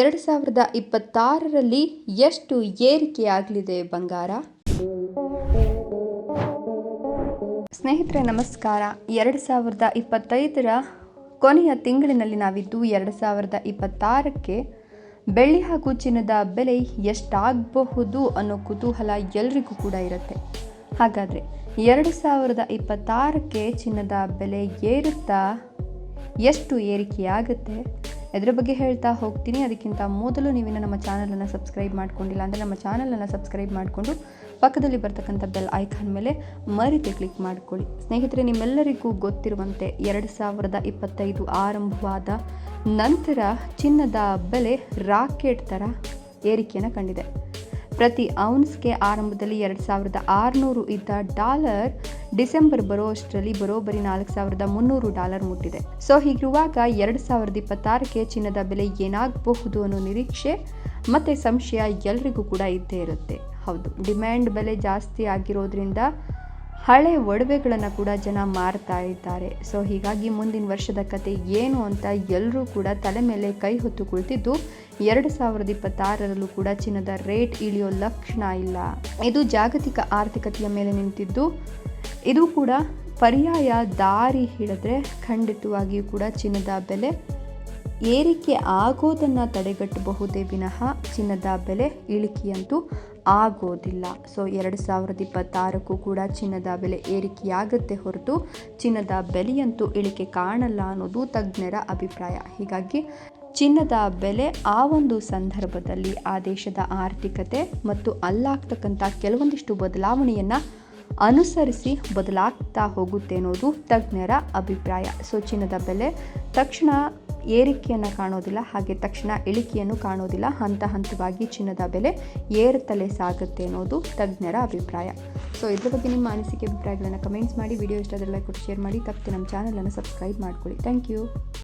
ಎರಡು ಸಾವಿರದ ಇಪ್ಪತ್ತಾರರಲ್ಲಿ ಎಷ್ಟು ಏರಿಕೆಯಾಗಲಿದೆ ಬಂಗಾರ? ಸ್ನೇಹಿತರೆ, ನಮಸ್ಕಾರ. ಎರಡು ಸಾವಿರದ ಇಪ್ಪತ್ತೈದರ ಕೊನೆಯ ತಿಂಗಳಿನಲ್ಲಿ ನಾವಿದ್ದು ಎರಡು ಸಾವಿರದ ಇಪ್ಪತ್ತಾರಕ್ಕೆ ಬೆಳ್ಳಿ ಹಾಗೂ ಚಿನ್ನದ ಬೆಲೆ ಎಷ್ಟಾಗಬಹುದು ಅನ್ನೋ ಕುತೂಹಲ ಎಲ್ರಿಗೂ ಕೂಡ ಇರುತ್ತೆ. ಹಾಗಾದರೆ ಎರಡು ಸಾವಿರದ ಇಪ್ಪತ್ತಾರಕ್ಕೆ ಚಿನ್ನದ ಬೆಲೆ ಏರುತ್ತಾ ಎಷ್ಟು ಏರಿಕೆಯಾಗುತ್ತೆ? ಇದರ ಬಗ್ಗೆ ಹೇಳ್ತಾ ಹೋಗ್ತೀನಿ. ಅದಕ್ಕಿಂತ ಮೊದಲು ನೀವಿನ್ನು ನಮ್ಮ ಚಾನಲನ್ನು ಸಬ್ಸ್ಕ್ರೈಬ್ ಮಾಡ್ಕೊಂಡಿಲ್ಲ ಅಂದರೆ ನಮ್ಮ ಚಾನಲನ್ನು ಸಬ್ಸ್ಕ್ರೈಬ್ ಮಾಡಿಕೊಂಡು ಪಕ್ಕದಲ್ಲಿ ಬರ್ತಕ್ಕಂಥ ಬೆಲ್ ಐಕಾನ್ ಮೇಲೆ ಮರಿತೆ ಕ್ಲಿಕ್ ಮಾಡಿಕೊಳ್ಳಿ. ಸ್ನೇಹಿತರೆ, ನಿಮ್ಮೆಲ್ಲರಿಗೂ ಗೊತ್ತಿರುವಂತೆ ಎರಡು ಸಾವಿರದ ಇಪ್ಪತ್ತೈದು ಆರಂಭವಾದ ನಂತರ ಚಿನ್ನದ ಬೆಲೆ ರಾಕೆಟ್ ಥರ ಏರಿಕೆಯನ್ನು ಕಂಡಿದೆ. ಪ್ರತಿ ಔನ್ಸ್ಗೆ ಆರಂಭದಲ್ಲಿ ಎರಡು ಸಾವಿರದ ಆರುನೂರು ಇದ್ದ ಡಾಲರ್ ಡಿಸೆಂಬರ್ ಬರೋ ಅಷ್ಟರಲ್ಲಿ ಬರೋಬ್ಬರಿ ನಾಲ್ಕು ಸಾವಿರದ ಮುನ್ನೂರು ಡಾಲರ್ ಮುಟ್ಟಿದೆ. ಸೊ, ಹೀಗಿರುವಾಗ ಎರಡು ಸಾವಿರದ ಇಪ್ಪತ್ತಾರಕ್ಕೆ ಚಿನ್ನದ ಬೆಲೆ ಏನಾಗಬಹುದು ಅನ್ನೋ ನಿರೀಕ್ಷೆ ಮತ್ತು ಸಂಶಯ ಎಲ್ರಿಗೂ ಕೂಡ ಇದ್ದೇ ಇರುತ್ತೆ. ಹೌದು, ಡಿಮ್ಯಾಂಡ್ ಬೆಲೆ ಜಾಸ್ತಿ ಆಗಿರೋದ್ರಿಂದ ಹಳೆ ಒಡವೆಗಳನ್ನು ಕೂಡ ಜನ ಮಾರ್ತಾ ಇದ್ದಾರೆ. ಸೊ, ಹೀಗಾಗಿ ಮುಂದಿನ ವರ್ಷದ ಕತೆ ಏನು ಅಂತ ಎಲ್ಲರೂ ಕೂಡ ತಲೆ ಮೇಲೆ ಕೈ ಹೊತ್ತು ಕುಳಿತಿದ್ದು ಎರಡು ಸಾವಿರದ ಇಪ್ಪತ್ತಾರರಲ್ಲೂ ಕೂಡ ಚಿನ್ನದ ರೇಟ್ ಇಳಿಯೋ ಲಕ್ಷಣ ಇಲ್ಲ. ಇದು ಜಾಗತಿಕ ಆರ್ಥಿಕತೆಯ ಮೇಲೆ ನಿಂತಿದ್ದು ಇದು ಕೂಡ ಪರ್ಯಾಯ ದಾರಿ ಹಿಡಿದ್ರೆ ಖಂಡಿತವಾಗಿಯೂ ಕೂಡ ಚಿನ್ನದ ಬೆಲೆ ಏರಿಕೆ ಆಗೋದನ್ನು ತಡೆಗಟ್ಟಬಹುದೇ ವಿನಃ ಚಿನ್ನದ ಬೆಲೆ ಇಳಿಕೆಯಂತೂ ಆಗೋದಿಲ್ಲ. ಸೊ ಎರಡು ಸಾವಿರದ ಇಪ್ಪತ್ತಾರಕ್ಕೂ ಕೂಡ ಚಿನ್ನದ ಬೆಲೆ ಏರಿಕೆಯಾಗುತ್ತೆ ಹೊರತು ಚಿನ್ನದ ಬೆಲೆಯಂತೂ ಇಳಿಕೆ ಕಾಣಲ್ಲ ಅನ್ನೋದು ತಜ್ಞರ ಅಭಿಪ್ರಾಯ. ಹೀಗಾಗಿ ಚಿನ್ನದ ಬೆಲೆ ಆ ಒಂದು ಸಂದರ್ಭದಲ್ಲಿ ಆ ದೇಶದ ಆರ್ಥಿಕತೆ ಮತ್ತು ಅಲ್ಲಾಗ್ತಕ್ಕಂಥ ಕೆಲವೊಂದಿಷ್ಟು ಬದಲಾವಣೆಯನ್ನು ಅನುಸರಿಸಿ ಬದಲಾಗ್ತಾ ಹೋಗುತ್ತೆ ಅನ್ನೋದು ತಜ್ಞರ ಅಭಿಪ್ರಾಯ. ಸೊ, ಚಿನ್ನದ ಬೆಲೆ ತಕ್ಷಣ ಏರಿಕೆಯನ್ನು ಕಾಣೋದಿಲ್ಲ, ಹಾಗೆ ತಕ್ಷಣ ಇಳಿಕೆಯನ್ನು ಕಾಣೋದಿಲ್ಲ. ಹಂತ ಹಂತವಾಗಿ ಚಿನ್ನದ ಬೆಲೆ ಏರುತ್ತಲೇ ಸಾಗುತ್ತೆ ಅನ್ನೋದು ತಜ್ಞರ ಅಭಿಪ್ರಾಯ. ಸೊ, ಇದ್ರ ಬಗ್ಗೆ ನಿಮ್ಮ ಅನಿಸಿಕೆ, ಅಭಿಪ್ರಾಯಗಳನ್ನು ಕಮೆಂಟ್ಸ್ ಮಾಡಿ. ವಿಡಿಯೋ ಇಷ್ಟ ಲೈಕ್ ಕೊಟ್ಟು ಶೇರ್ ಮಾಡಿ. ತಪ್ಪದೆ ನಮ್ಮ ಚಾನಲನ್ನು ಸಬ್ಸ್ಕ್ರೈಬ್ ಮಾಡ್ಕೊಳ್ಳಿ. Thank you